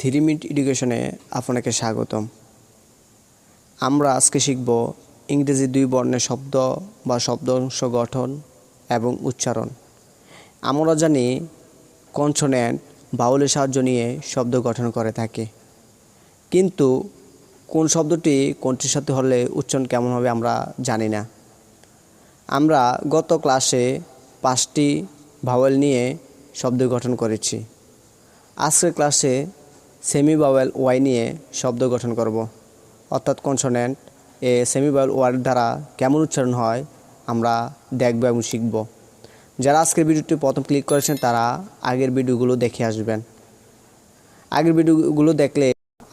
Three minute এডুকেশনে আপনাকে স্বাগতম। আমরা আজকে শিখব ইংরেজি দুই বর্ণের শব্দ বা শব্দাংশ গঠন এবং উচ্চারণ। আমরা জানি কনসোনেন্ট বাউলের সাহায্য নিয়ে শব্দ গঠন করে থাকে। কিন্তু কোন শব্দটি কোনটির সাথে হলে উচ্চারণ কেমন হবে আমরা জানি না। আমরা গত ক্লাসে পাঁচটি ভাওয়েল নিয়ে শব্দ গঠন করেছি। আজকের ক্লাসে সেমি ভাওয়েল ওয়াই নিয়ে শব্দ গঠন করব। অর্থাৎ কনসোনেন্ট এ সেমি ভাওয়েল ওয়ার দ্বারা কেমন উচ্চারণ হয় আমরা দেখব এবং শিখব। যারা আজকের ভিডিওটি প্রথম ক্লিক করেছেন তারা আগের ভিডিওগুলো দেখে আসবেন। আগের ভিডিওগুলো দেখলে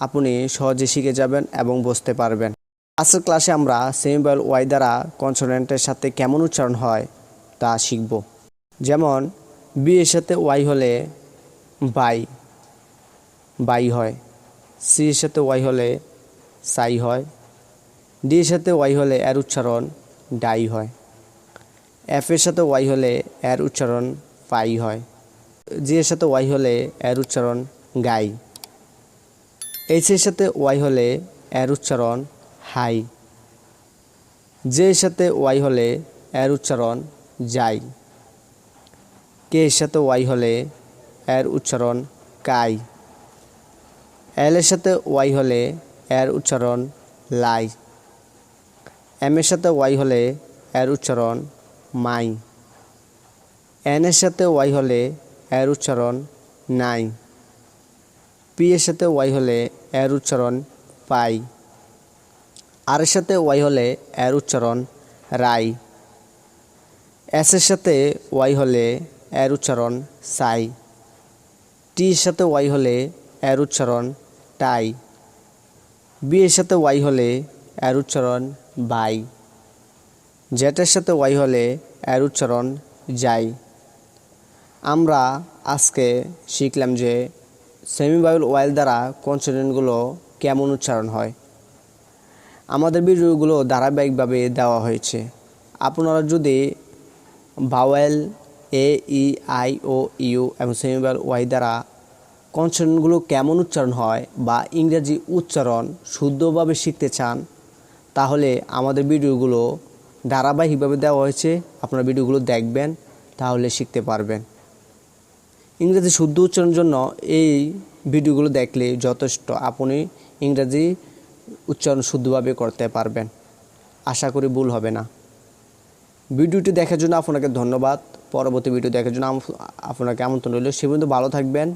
আপনি সহজে শিখে যাবেন এবং বুঝতে পারবেন। আজকের ক্লাসে আমরা সেমিবাল ওয়াই দ্বারা কনসোনেন্টের সাথে কেমন উচ্চারণ হয় তা শিখব। যেমন, বি এর সাথে ওয়াই হলে বাই। বাই হয়। সি এর সাথে ওয়াই হলে সাই হয়। ডি এর সাথে ওয়াই হলে এর উচ্চারণ ডাই হয়। এফ এর সাথে ওয়াই হলে এর উচ্চারণ পাই হয়। জি এর সাথে ওয়াই হলে এর উচ্চারণ গাই। এইচ এর সাথে ওয়াই হলে এর উচ্চারণ হাই। জে এর সাথে ওয়াই হলে এর উচ্চারণ যাই। কে এর সাথে ওয়াই হলে এর উচ্চারণ কাই। এল এর সাথে ওয়াই হলে এর উচ্চারণ লাই। এম এর সাথে ওয়াই হলে এর উচ্চারণ মাই। এন এর সাথে ওয়াই হলে এর উচ্চারণ নাই। পি এর সাথে ওয়াই হলে এর উচ্চারণ পাই। আর এর সাথে ওয়াই হলে এর উচ্চারণ রাই। এস এর সাথে ওয়াই হলে এর উচ্চারণ সাই। টি এর সাথে ওয়াই হলে এর উচ্চারণ টাই বি এর সাথে ওয়াই হলে এর উচ্চারণ বাই। জেটের সাথে ওয়াই হলে এর উচ্চারণ যাই। আমরা আজকে শিখলাম যে সেমিবাউল ওয়াইল দ্বারা কনসোনেন্টগুলো কেমন উচ্চারণ হয়। আমাদের ভিডিওগুলো ধারাবাহিকভাবে দেওয়া হয়েছে। আপনারা যদি vowel, A, E, I, O, U এবং সেমিবাউল ওয়াই দ্বারা কনসোনেন্টগুলো কেমন উচ্চারণ হয় বা ইংরেজি উচ্চারণ শুদ্ধভাবে শিখতে চান, তাহলে আমাদের ভিডিওগুলো ধারাবাহিকভাবে দেওয়া হয়েছে। আপনারা ভিডিওগুলো দেখবেন, তাহলে শিখতে পারবেন। ইংরেজি শুদ্ধ উচ্চারণের জন্য এই ভিডিওগুলো দেখলে যথেষ্ট আপনি ইংরেজি উচ্চারণ শুদ্ধভাবে করতে পারবেন। আশা করি ভুল হবে না। ভিডিওটি দেখার জন্য আপনাকে ধন্যবাদ। পরবর্তী ভিডিও দেখার জন্য আপনাকে আমন্ত্রণ রইল। সে পর্যন্ত ভালো থাকবেন।